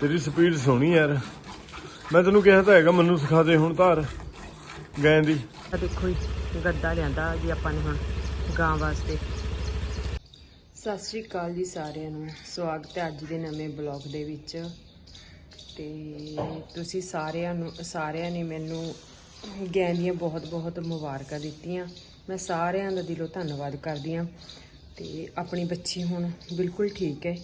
ਤੇਰੀ ਸਪੀਡ ਸੋਹਣੀ ਯਾਰ। ਮੈਂ ਤੈਨੂੰ ਕਿਹਾ ਤਾਂ ਹੈਗਾ, ਮੈਨੂੰ ਸਿਖਾ ਦੇ ਹੁਣ ਧਾਰ ਗੈਂ ਦੀ। ਆ ਦੇਖੋ ਜੀ, ਗੱਦਾ ਲਿਆਂਦਾ ਜੀ ਆਪਾਂ ਨੇ ਹੁਣ ਗਾਂ ਵਾਸਤੇ। ਸਤਿ ਸ਼੍ਰੀ ਅਕਾਲ ਜੀ ਸਾਰਿਆਂ ਨੂੰ। ਸਵਾਗਤ ਹੈ ਅੱਜ ਦੇ ਨਵੇਂ ਬਲੌਗ ਦੇ ਵਿੱਚ। ਤੇ ਤੁਸੀਂ ਸਾਰਿਆਂ ਨੂੰ, ਸਾਰਿਆਂ ਨੇ ਮੈਨੂੰ ਗੈਂ ਦੀਆਂ ਬਹੁਤ-ਬਹੁਤ ਮੁਬਾਰਕਾਂ ਦਿੱਤੀਆਂ। ਮੈਂ ਸਾਰਿਆਂ ਦਾ ਦਿਲੋਂ ਧੰਨਵਾਦ ਕਰਦੀ ਹਾਂ। ਤੇ ਆਪਣੀ ਬੱਚੀ ਹੁਣ ਬਿਲਕੁਲ ਠੀਕ ਹੈ।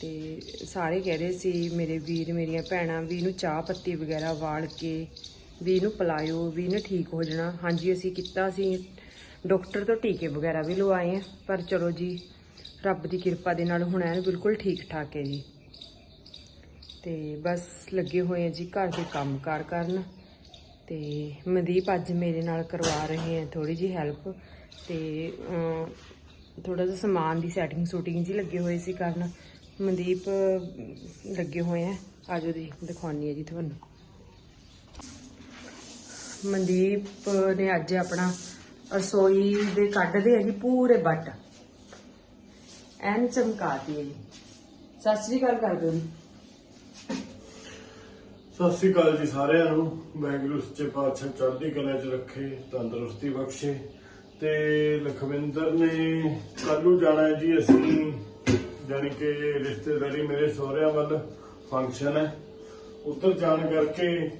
ਤੇ ਸਾਰੇ ਕਹਿ ਰਹੇ ਸੀ, ਮੇਰੇ ਵੀਰ, ਮੇਰੀਆਂ ਭੈਣਾਂ ਵੀ ਇਹਨੂੰ ਚਾਹ ਪੱਤੀ ਵਗੈਰਾ ਵਾਲ ਕੇ ਵੀ ਇਹਨੂੰ ਪਿਲਾਇਓ ਵੀ ਇਹਨੇ ਠੀਕ ਹੋ ਜਾਣਾ। ਹਾਂਜੀ, ਅਸੀਂ ਕੀਤਾ ਸੀ। ਡਾਕਟਰ ਤੋਂ ਟੀਕੇ ਵਗੈਰਾ ਵੀ ਲਵਾਏ ਆ, ਪਰ ਚਲੋ ਜੀ, ਰੱਬ ਦੀ ਕਿਰਪਾ ਦੇ ਨਾਲ ਹੁਣ ਐਨ ਬਿਲਕੁਲ ਠੀਕ ਠਾਕ ਹੈ ਜੀ। ਤੇ ਬਸ ਲੱਗੇ ਹੋਏ ਆ ਜੀ ਘਰ ਦੇ ਕੰਮਕਾਰ ਕਰਨ। ਤੇ ਮਨਦੀਪ ਅੱਜ ਮੇਰੇ ਨਾਲ ਕਰਵਾ ਰਹੇ ਆ ਥੋੜੀ ਜੀ ਹੈਲਪ। ਤੇ ਥੋੜਾ ਜਿਹਾ ਸਮਾਨ ਦੀ ਸੈਟਿੰਗ ਸ਼ੂਟਿੰਗ ਜੀ ਲੱਗੇ ਹੋਏ ਸੀ ਕਰਨ। ਮਨਦੀਪ ਅਮ, ਲੱਗੇ ਹੋਏ ਆ। ਆਜੋ ਦੀ ਦਿਖਾਉਣੀ ਹੈ ਜੀ ਤੁਹਾਨੂੰ। ਮਨਦੀਪ ਨੇ ਅੱਜ ਆਪਣਾ ਰਸੋਈ ਦੇ ਕੱਢਦੇ ਆ ਜੀ ਪੂਰੇ ਬੱਟ ਐਨ ਚਮਕਾਤੀ ਹੈ ਜੀ। ਸਤਿ ਸ੍ਰੀ ਅਕਾਲ ਕਰ ਦਿਓ ਜੀ। ਸਤਿ ਸ੍ਰੀ ਅਕਾਲ ਜੀ ਸਾਰਿਆਂ ਨੂੰ। ਵਾਹਿਗੁਰੂ ਸੱਚੇ ਪਾਤਸ਼ਾਹ ਚੜ੍ਹਦੀ ਕਲਾ 'ਚ ਰੱਖੇ ਤੰਦਰੁਸਤੀ ਬਖਸ਼ੇ। ਤੇ ਲਖਵਿੰਦਰ ਨੇ ਕੱਲ੍ਹ ਨੂੰ ਜਾਣਾ ਜੀ ਅਸੀਂ ਜਾਣੀ ਕਿ ਰਿਸ਼ਤੇਦਾਰੀ ਮੇਰੇ ਸਹੁਰਿਆਂ ਵੱਲ ਫੰਕਸ਼ਨ ਹੈ। ਉੱਧਰ ਜਾਣ ਕਰਕੇ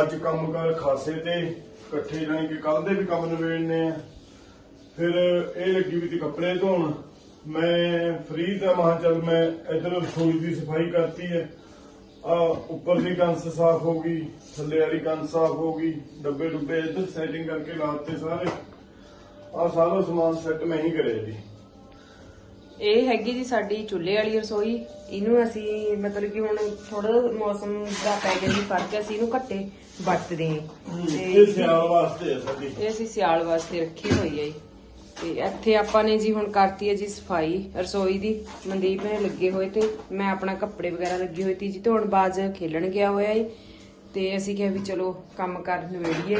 ਅੱਜ ਕੰਮ ਕੰਮਕਾਰ ਖਾਸੇ ਤੇ ਇਕੱਠੇ ਜਾਣੀ ਕਿ ਕੱਲ ਦੇ ਵੀ ਕੰਮ ਨਿਬੇੜਨੇ ਆ। ਫਿਰ ਇਹ ਲੱਗੀ ਵੀ ਤੇ ਕੱਪੜੇ ਧੋਣ। ਮੈਂ ਫ੍ਰੀ ਦਾ ਮਹਾ ਚੱਲ ਮੈਂ ਇਧਰ ਰਸੋਈ ਦੀ ਸਫ਼ਾਈ ਕਰਤੀ ਹੈ। ਆ ਉੱਪਰ ਦੀ ਕੰਸ ਸਾਫ਼ ਹੋ ਗਈ, ਥੱਲੇ ਵਾਲੀ ਕੰਸ ਸਾਫ਼ ਹੋ ਗਈ, ਡੱਬੇ ਡੁੱਬੇ ਇੱਧਰ ਸੈਟਿੰਗ ਕਰਕੇ ਲਾਤੇ ਸਾਰੇ। ਆ ਸਾਰਾ ਸਮਾਨ ਸੈੱਟ ਮੈਂ ਹੀ ਕਰਿਆ ਜੀ। ਇਹ ਹੈਗੀ ਜੀ ਸਾਡੀ ਚੁੱਲ੍ਹੇ ਵਾਲੀ ਰਸੋਈ। ਇਹਨੂੰ ਅਸੀਂ ਮਤਲਬ ਕਿ ਹੁਣ ਥੋੜਾ ਮੌਸਮ ਦਾ ਪੈ ਗਿਆ ਜੀ ਫ਼ਰਕ ਹੈ ਅਸੀਂ ਇਹਨੂੰ ਘੱਟੇ ਵਰਤਦੇ ਹਾਂ। ਇਹ ਸਿਆਲ ਵਾਸਤੇ ਹੈ ਸਾਡੀ। ਇਹ ਅਸੀਂ ਸਿਆਲ ਵਾਸਤੇ ਰੱਖੀ ਹੋਈ ਹੈ ਜੀ। ਤੇ ਇੱਥੇ ਆਪਾਂ ਨੇ ਜੀ ਹੁਣ ਕਰਤੀ ਹੈ ਜੀ ਸਫ਼ਾਈ ਰਸੋਈ ਦੀ। ਮਨਦੀਪ ਨੇ ਲੱਗੇ ਹੋਏ ਤੇ ਮੈਂ ਆਪਣਾ ਕੱਪੜੇ ਵਗੈਰਾ ਲੱਗੀ ਹੋਈ ਤੀ ਜੀ ਧੋਣ ਬਾਜ਼ ਖੇਲਣ ਗਿਆ ਹੋਇਆ ਜੀ। ਤੇ ਅਸੀਂ ਕਿਹਾ ਵੀ ਚਲੋ ਕੰਮ ਕਰ ਨਵੇੜੀਏ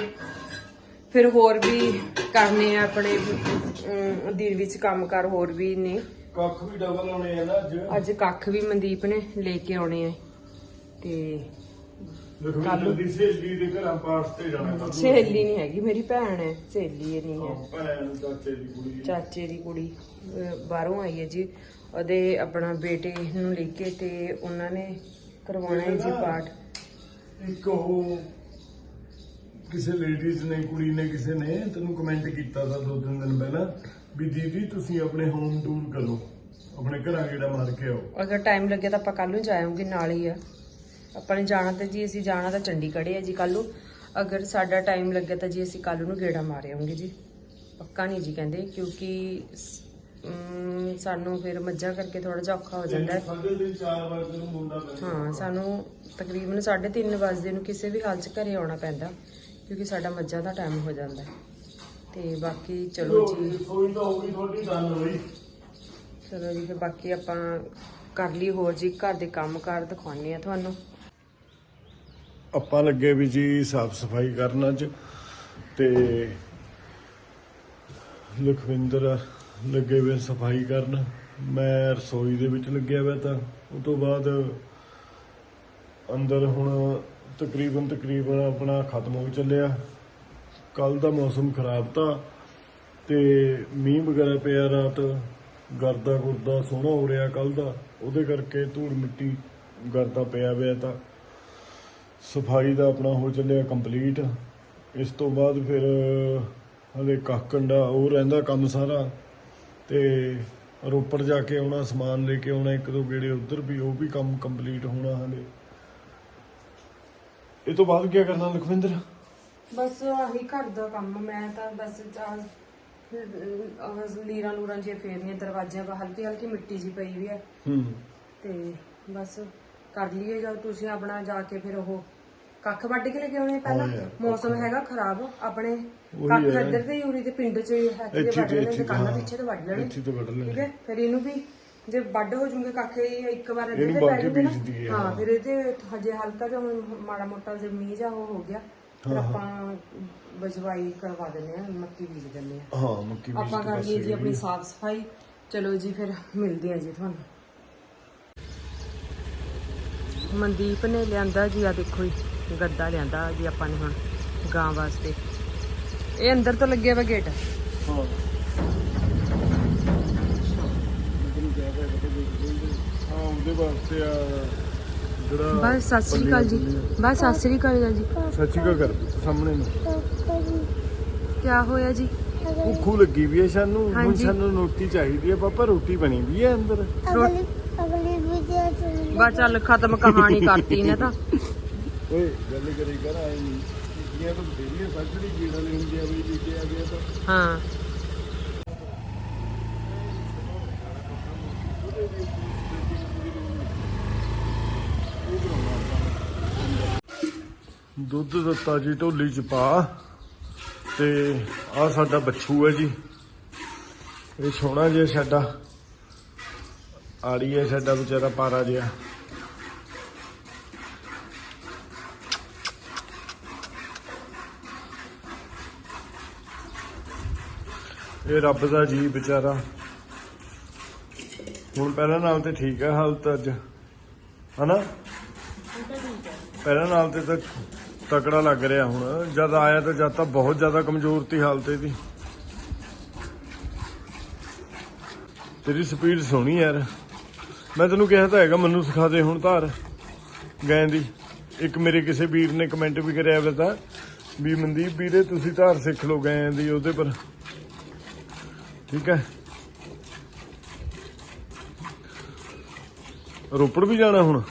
ਫਿਰ ਹੋਰ ਵੀ ਕਰਨੇ ਆ ਆਪਣੇ ਦਿਨ ਵਿੱਚ ਕੰਮ ਕਰ ਹੋਰ ਵੀ ਨੇ। ਕੱਖ ਵੀ ਡਬਲ ਆਉਣੇ ਆ ਨਾ ਅੱਜ। ਅੱਜ ਕੱਖ ਵੀ ਮਨਦੀਪ ਨੇ ਲੈ ਕੇ ਆਉਣੇ ਆ। ਤੇ ਲਖਵਿੰਦਰ ਦੀ ਸਹੇਲੀ ਦੇ ਘਰਾਂ ਪਾਠ ਤੇ ਜਾਣਾ ਕੱਲ੍ਹ ਨੂੰ। ਸਹੇਲੀ ਨਹੀਂ ਹੈਗੀ ਮੇਰੀ ਭੈਣ ਹੈ ਸਹੇਲੀ ਇਹ ਨਹੀਂ ਹੈ। ਭੈਣ ਚਾਚੇ ਦੀ ਕੁੜੀ ਹੈ। ਚਾਚੇ ਦੀ ਕੁੜੀ ਅਹ ਬਾਹਰੋਂ ਆਈ ਹੈ ਜੀ। ਉਹਦੇ ਆਪਣਾ ਬੇਟੇ ਨੂੰ ਲੈ ਕੇ ਤੇ ਉਹਨਾਂ ਨੇ ਕਰਵਾਉਣਾ ਹੈ ਜੀ ਪਾਠ। ਇੱਕ ਉਹ ਕਿਸੇ ਲੇਡੀਜ਼ ਨੇ ਕੁੜੀ ਨੇ ਕਿਸੇ ਨੇ ਤੈਨੂੰ ਕਮੈਂਟ ਕੀਤਾ ਤਾਂ ਦੋ ਤਿੰਨ ਦਿਨ ਪਹਿਲਾਂ। ਵੀ ਦੀਦੀ ਤੁਸੀਂ ਆਪਣੇ ਹੋਮ ਟੂਰ ਕਰੋ। ਆਪਣੇ ਘਰਾਂ ਗੇੜਾ ਮਾਰ ਕੇ ਆਓ। ਅਗਰ ਟਾਈਮ ਲੱਗਿਆ ਤਾਂ ਆਪਾਂ ਕੱਲ ਨੂੰ ਜਾਵਾਂਗੇ ਨਾਲ ਹੀ ਆ। ਆਪਾਂ ਨੇ ਜਾਣਾ ਤਾਂ ਜੀ ਅਸੀਂ ਜਾਣਾ ਤਾਂ ਚੰਡੀਗੜ੍ਹ ਹੈ ਜੀ ਕੱਲ ਨੂੰ। ਅਗਰ ਸਾਡਾ ਟਾਈਮ ਲੱਗਿਆ ਤਾਂ ਜੀ ਅਸੀਂ ਕੱਲ ਨੂੰ ਗੇੜਾ ਮਾਰ ਆਉਂਗੇ ਜੀ। ਪੱਕਾ ਨਹੀਂ ਜੀ ਕਹਿੰਦੇ ਕਿਉਂਕਿ ਅਮ, ਸਾਨੂੰ ਫਿਰ ਮੱਝਾਂ ਕਰਕੇ ਥੋੜਾ ਜਿਹਾ ਔਖਾ ਹੋ ਜਾਂਦਾ ਹੈ। ਵਜੇ ਨੂੰ ਮੁੰਡਾ ਹਾਂ ਸਾਨੂੰ ਤਕਰੀਬਨ 3:30 ਵਜੇ ਨੂੰ ਕਿਸੇ ਵੀ ਹਾਲ 'ਚ ਘਰੇ ਆਉਣਾ ਪੈਂਦਾ ਕਿਉਂਕਿ ਸਾਡਾ ਮੱਝਾਂ ਦਾ ਟਾਈਮ ਹੋ ਜਾਂਦਾ ਹੈ। ਤੇ ਬਾਕੀ ਚਲੋ ਜੀ। ਸੋਈ ਤਾਂ ਹੋਊਗੀ ਤੁਹਾਡੀ ਦੰਨ ਹੋਈ। ਚਲੋ ਜੀ ਫਿਰ ਬਾਕੀ ਆਪਾਂ ਕਰ ਲਈ ਹੋਰ ਜੀ ਘਰ ਦੇ ਕੰਮ ਕਾਰ ਦਿਖਾਉਣੇ ਆ ਤੁਹਾਨੂੰ। ਆਪਾਂ ਲੱਗੇ ਵੀ ਜੀ ਸਾਫ਼ ਸਫ਼ਾਈ ਕਰਨ ਅੱਜ ਤੇ ਲਖਵਿੰਦਰ ਲੱਗੇ ਵੇ ਸਫ਼ਾਈ ਕਰਨ। ਮੈਂ ਰਸੋਈ ਦੇ ਵਿੱਚ ਲੱਗਿਆ ਹੋਇਆ ਤਾਂ ਉਸ ਤੋਂ ਬਾਅਦ ਅੰਦਰ ਹੁਣ ਤਕਰੀਬਨ ਤਕਰੀਬਨ ਆਪਣਾ ਖਤਮ ਹੋ ਚੱਲਿਆ। ਕੱਲ ਦਾ ਮੌਸਮ ਖਰਾਬ ਤਾਂ ਤੇ ਮੀਂਹ ਵਗੈਰਾ ਪਿਆ ਰਾਤ, ਗਰਦਾ ਗੁਰਦਾ ਸੋਹਣਾ ਹੋ ਰਿਹਾ ਕੱਲ ਦਾ, ਉਹਦੇ ਕਰਕੇ ਧੂੜ ਮਿੱਟੀ ਗਰਦਾ ਪਿਆ ਹੋਇਆ ਤਾਂ ਸਫ਼ਾਈ ਦਾ ਆਪਣਾ ਹੋ ਚੱਲਿਆ ਕੰਪਲੀਟ। ਇਸ ਤੋਂ ਬਾਅਦ ਫਿਰ ਹਲੇ ਕਾਕੰਡਾ ਉਹ ਰਹਿੰਦਾ ਕੰਮ ਸਾਰਾ ਤੇ ਰੋਪੜ ਜਾ ਕੇ ਆਉਣਾ, ਸਮਾਨ ਲੈ ਕੇ ਆਉਣਾ, ਇੱਕ ਦੋ ਗੇੜੇ ਉੱਧਰ ਵੀ, ਉਹ ਵੀ ਕੰਮ ਕੰਪਲੀਟ ਹੋਣਾ ਹਲੇ। ਇਹ ਤੋਂ ਬਾਅਦ ਕੀ ਕਰਨਾ ਲਖਵਿੰਦਰ? ਬਸ ਆਹੀ ਘਰ ਦਾ ਕੰਮ ਮੈਂ ਤਾਂ ਬਸ ਲੀਰਾਂ ਲੂਰਾਂ ਜੇ ਫੇਰਨੀਆਂ ਦਰਵਾਜ਼ਿਆਂ 'ਤੇ ਹਲਕੀ ਹਲਕੀ ਮਿੱਟੀ ਜੀ ਪਈ ਵੀ ਹੈ ਹੂੰ। ਤੇ ਬਸ ਕਰ ਲਈਏ ਜਦ ਤੁਸੀਂ ਆਪਣਾ ਜਾ ਕੇ ਫਿਰ ਉਹ ਕੱਖ ਵੱਢ ਕੇ ਲੈ ਕੇ ਆਉਣੇ ਪਹਿਲਾਂ। ਹਾਂ ਯਾਰ, ਮੌਸਮ ਹੈਗਾ ਖਰਾਬ ਆਪਣੇ ਕੱਖ ਹੈ। ਇੱਧਰ ਤੇ ਉਰੀ ਤੇ ਪਿੰਡ 'ਚ ਇੱਥੇ ਇੱਥੇ ਵੱਢ ਤੇ ਲੈਣੇ ਇੱਥੇ ਦੁਕਾਨਾਂ ਹਾਂ। ਪਿੱਛੇ ਤੇ ਵੱਢ ਲੈਣੇ। ਇੱਥੇ ਤੋਂ ਵੱਢ ਠੀਕ ਹੈ? ਫਿਰ ਇਹਨੂੰ ਵੀ ਜੇ ਵੱਢ ਹੋ ਜੂਗੇ ਕੱਖ ਇਹ ਇੱਕ ਵਾਰ ਇੱਧਰ ਤੇ ਵੱਢ ਪੈ ਕੇ ਹੈ, ਹਾਂ ਹਾਂ। ਫਿਰ ਇਹਦੇ ਹਜੇ ਹਲਕਾ ਜਿਹਾ ਹੁਣ ਮਾੜਾ ਮੋਟਾ ਜਿਹਾ ਮੀਂਹ ਜਿਹਾ ਉਹ ਹੋ ਗਿਆ। ਫਿਰ ਹਾਂ, ਹਾਂ। ਆਪਾਂ ਬਜਵਾਈ ਕਰਵਾ ਦਿੰਦੇ ਆ ਮੱਕੀ ਬੀਜ ਦਿੰਦੇ ਆ ਹਾਂ ਮੱਕੀ ਬੀਜ ਆਪਾਂ ਤੋਂ ਕਰ ਲਈਏ ਬਸ ਜੀ ਆਪਣੀ ਇਹ ਸਾਫ਼ ਸਫ਼ਾਈ। ਚਲੋ ਜੀ ਫਿਰ ਮਿਲਦੇ ਆ ਜੀ ਤੁਹਾਨੂੰ। ਮਨਦੀਪ ਨੇ ਲਿਆਂਦਾ ਜੀ ਆ ਦੇਖੋ ਜੀ ਗੱਦਾ ਲਿਆਂਦਾ ਜੀ ਆਪਾਂ ਨੇ ਹੁਣ ਗਾਂ ਵਾਸਤੇ। ਇਹ ਅੰਦਰ ਤੋਂ ਲੱਗਿਆ ਵਾ ਗੇਟ? ਹਾਂ ਉਹਦੇ ਵਾਸਤੇ ਆ ਬਸ ਸਤਿ ਸ੍ਰੀ ਅਕਾਲ ਜੀ। ਬਸ ਸਤਿ ਸ੍ਰੀ ਅਕਾਲ ਜੀ। ਸੱਚੀ ਕਾ ਕਰ ਸਾਹਮਣੇ ਨੂੰ। ਕੀ ਹੋਇਆ ਜੀ? ਭੁੱਖੂ ਲੱਗੀ ਵੀ ਹੈ ਸਾਨੂੰ ਹੁਣ ਹਾਂਜੀ। ਸਾਨੂੰ ਰੋਟੀ ਚਾਹੀਦੀ ਹੈ ਪਾਪਾ ਰੋਟੀ ਬਣੀ ਵੀ ਹੈ ਅੰਦਰ। ਅਗਲੀ ਅਗਲੀ ਵੀਡੀਓ ਚ ਬਸ ਚੱਲ ਖਤਮ ਕਹਾਣੀ ਕਰਤੀ ਨੇ ਤਾਂ। ਓਏ ਗੱਲ ਕਰੀ ਕਰ ਆਈ ਨਹੀਂ ਇਹ ਤਾਂ ਬੇਰੀਆਂ ਸੱਜਣੀ ਜੀੜ ਵਾਲੀ ਹੁੰਦੀ ਆ ਵੀ ਲਿਖੇ ਆ ਗਿਆ ਤਾਂ। ਹਾਂ। ਦੁੱਧ ਦਿੱਤਾ ਜੀ ਢੋਲੀ ਚ ਪਾ ਤੇ ਆ ਸਾਡਾ ਬੱਛੂ ਹੈ ਜੀ। ਇਹ ਸੋਹਣਾ ਜਿਹਾ ਸਾਡਾ ਆੜੀ ਹੈ ਸਾਡਾ ਵਿਚਾਰਾ ਪਾਰਾ ਜਿਹਾ। ਇਹ ਰੱਬ ਦਾ ਜੀ ਵਿਚਾਰਾ। ਹੁਣ ਪਹਿਲਾਂ ਨਾਲ ਤੇ ਠੀਕ ਹੈ ਹਾਲਤ ਅੱਜ। ਹਨਾ? ਪਹਿਲਾਂ ਨਾਲ ਤੇ ਤਾਂ ਤਕੜਾ ਲੱਗ ਰਿਹਾ ਹੁਣ? ਜਦ ਆਇਆ ਤਾਂ ਜਦ ਤਾਂ ਬਹੁਤ ਜ਼ਿਆਦਾ ਕਮਜ਼ੋਰ ਤੀ ਹਾਲਤ ਇਹਦੀ। ਤੇਰੀ ਸਪੀਡ ਸੋਹਣੀ ਯਾਰ। ਮੈਂ ਤੈਨੂੰ ਕਿਹਾ ਤਾਂ ਹੈਗਾ, ਮੈਨੂੰ ਸਿਖਾ ਦੇ ਹੁਣ ਧਾਰ। ਗੈਂ ਦੀ। ਇੱਕ ਮੇਰੇ ਕਿਸੇ ਵੀਰ ਨੇ ਕਮੈਂਟ ਵੀ ਕਰਿਆ ਵੇ ਤਾਂ, ਵੀ ਮਨਦੀਪ ਵੀਰੇ, ਤੁਸੀਂ ਧਾਰ ਸਿੱਖ ਲਓ ਗੈਂ ਦੀ ਉਹਦੇ ਪਰ। ਠੀਕ ਹੈ? ਰੋਪੜ ਵੀ ਜਾਣਾ ਹੁਣ?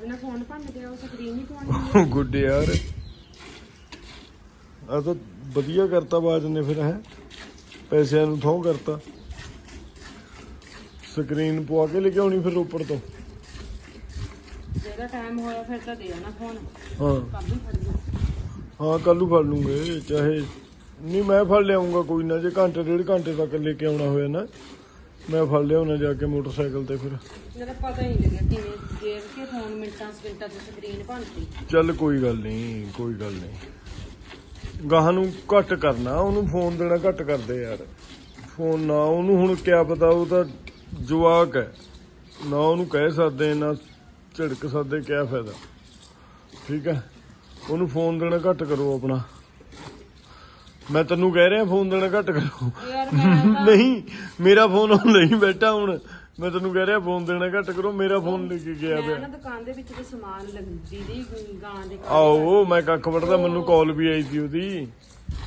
ਬਾਅਦ ਨਾਲ ਫੋਨ ਭੰਨ ਗਿਆ ਉਹ ਸਕਰੀਨ ਹੀ ਪਾਉਣੀ ਗੁੱਡ ਯਾਰ। ਆ ਤਾਂ ਵਧੀਆ ਕਰਤਾ ਬਾਜ ਨੇ ਫਿਰ ਹੈ। ਪੈਸਿਆਂ ਨੂੰ ਥੋਂ ਕਰਤਾ। ਸਕਰੀਨ ਪਵਾ ਕੇ ਲੈ ਕੇ ਆਉਣੀ ਫਿਰ ਰੋਪੜ ਤੋਂ। ਜਿਹੜਾ ਟਾਈਮ ਹੋਇਆ ਫਿਰ ਤਾਂ ਦੇ ਆਣਾ ਫੋਨ ਹਾਂ। ਕੱਲ ਹੀ ਫੜ ਲਿਓ ਹਾਂ ਕੱਲੂ ਫੜ ਲੂੰਗੇ ਚਾਹੇ। ਨਹੀਂ ਮੈਂ ਫੜ ਲਿਆਉਂਗਾ ਕੋਈ ਨਾ ਜੇ ਘੰਟੇ ਡੇਢ ਘੰਟੇ ਤੱਕ ਲੈ ਕੇ ਆਉਣਾ ਹੋਇਆ ਨਾ। ਮੈਂ ਫੜ ਲਿਆਉਣਾ ਜਾ ਕੇ ਮੋਟਰਸਾਈਕਲ ਤੇ ਫਿਰ। ਮੇਰਾ ਪਤਾ ਹੀ ਨਹੀਂ ਲੱਗਿਆ ਕਿਵੇਂ ਦੇਖ ਕੇ ਫੋਨ ਮਿੰਟਾਂ ਸਕਿੰਟਾਂ ਤੇ ਸਕਰੀਨ ਭੰਨਤੀ। ਚੱਲ ਕੋਈ ਗੱਲ ਨਹੀਂ ਕੋਈ ਗੱਲ ਨਹੀਂ। ਗਾਹਾਂ ਨੂੰ ਘੱਟ ਕਰਨਾ ਉਹਨੂੰ ਫੋਨ ਦੇਣਾ ਘੱਟ ਕਰਦੇ ਯਾਰ। ਫੋਨ ਨਾ ਉਹਨੂੰ ਹੁਣ ਕਿਆ ਪਤਾ ਉਹ ਤਾਂ ਜਵਾਕ ਹੈ। ਨਾ ਉਹਨੂੰ ਕਹਿ ਸਕਦੇ ਨਾ ਝਿੜਕ ਸਕਦੇ ਕਿਆ ਫਾਇਦਾ। ਠੀਕ ਹੈ? ਉਹਨੂੰ ਫੋਨ ਦੇਣਾ ਘੱਟ ਕਰੋ ਆਪਣਾ। ਮੈਂ ਤੈਨੂੰ ਕਹਿ ਰਿਹਾ ਫੋਨ ਦੇਣਾ ਘੱਟ ਕਰੋ। ਨਹੀਂ ਮੇਰਾ ਫੋਨ ਉਹ ਨਹੀਂ ਬੈਠਾ ਹੁਣ। ਮੈਂ ਤੈਨੂੰ ਕਹਿ ਰਿਹਾ ਫੋਨ ਦੇਣਾ ਘੱਟ ਕਰੋ ਮੇਰਾ ਫੋਨ ਲੈ ਕੇ ਗਿਆ ਮੈਂ ਪਿਆ ਨਾ ਦੁਕਾਨ ਦੇ ਵਿੱਚ ਤੇ ਸਮਾਨ ਲੱਗਦੀ ਦੀ ਗਾਂ ਦੇ ਘਰ। ਆਓ ਮੈਂ ਕੱਖ ਵੜਦਾ ਮੈਨੂੰ ਕਾਲ ਵੀ ਆਈ ਸੀ ਉਹਦੀ।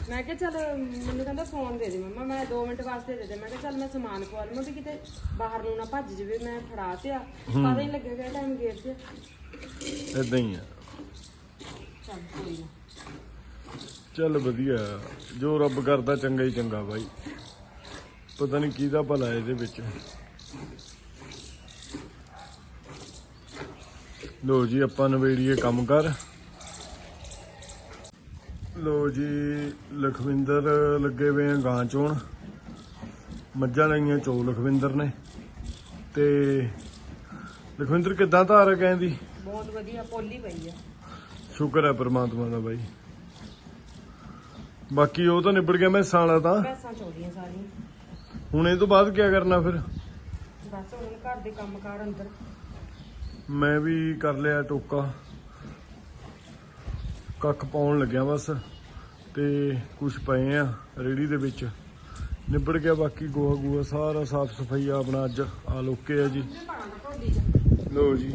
ਮੈਂ ਕਿਹਾ ਚੱਲ ਮੈਨੂੰ ਕਹਿੰਦਾ ਫੋਨ ਦੇ ਦੇ ਮੰਮਾ ਮੈਂ 2 ਮਿੰਟ ਵਾਸਤੇ ਦੇ ਦੇ। ਮੈਂ ਕਿਹਾ ਚੱਲ ਮੈਂ ਸਮਾਨ ਪਵਾ ਲਵਾਂ ਵੀ ਕਿਤੇ ਬਾਹਰ ਨੂੰ ਨਾ ਭੱਜ ਜਵੇ ਮੈਂ ਫੜਾ ਤੇ ਆ ਪਤਾ ਹੀ ਲੱਗੇਗਾ ਟਾਈਮ ਗੇਟ ਤੇ। ਇਦਾਂ ਹੀ ਆ। ਚੱਲ ਕੋਈ ਨਾ। ਚੱਲ ਵਧੀਆ। ਜੋ ਰੱਬ ਕਰਦਾ ਚੰਗਾ ਹੀ ਚੰਗਾ ਬਾਈ। ਪਤਾ ਨਹੀਂ ਕਿਹਦਾ ਭਲਾ ਹੈ ਇਹਦੇ ਵਿੱਚ। ਲੋ ਜੀ ਆਪਾਂ ਨਵੇੜੀਏ ਕੰਮ ਕਰ। ਲੋ ਜੀ ਲਖਵਿੰਦਰ ਲੱਗੇ ਹੋਏ ਆ ਗਾਂ ਚੋਣ ਮੱਝਾਂ ਲਈਆਂ ਚੋ ਲਖਵਿੰਦਰ ਨੇ। ਤੇ ਲਖਵਿੰਦਰ ਕਿੱਦਾਂ ਧਾਰ ਕਹਿੰਦੀ? ਬਹੁਤ ਵਧੀਆ ਪੋਲੀ ਪਈ ਆ। ਸ਼ੁਕਰ ਹੈ ਪ੍ਰਮਾਤਮਾ ਦਾ ਬਾਈ। ਬਾਕੀ ਉਹ ਤਾਂ ਨਿਬੜ ਗਿਆ ਮੈਂ ਸਾਲਾ ਤਾਂ। ਪੈਸਾਂ ਚੋਦੀਆਂ ਸਾਰੀਆਂ। ਹੁਣ ਇਹ ਤੋਂ ਬਾਅਦ ਕੀ ਕਰਨਾ ਫਿਰ? ਬਸ ਹੁਣ ਘਰ ਦੇ ਕੰਮ ਕਾਰ ਅੰਦਰ। ਮੈਂ ਵੀ ਕਰ ਲਿਆ ਟੋਕਾ। ਕੱਖ ਪਾਉਣ ਲੱਗਿਆ ਬਸ ਤੇ ਕੁਝ ਪਏ ਆ ਰੇੜੀ ਦੇ ਵਿੱਚ। ਨਿਬੜ ਗਿਆ ਬਾਕੀ ਗੋਹਾ ਗੂਆ ਸਾਰਾ ਸਾਫ਼ ਸਫ਼ਾਈ ਆਪਣਾ ਅੱਜ। ਆ ਲੋਕੇ ਆ ਜੀ। ਲੋ ਜੀ।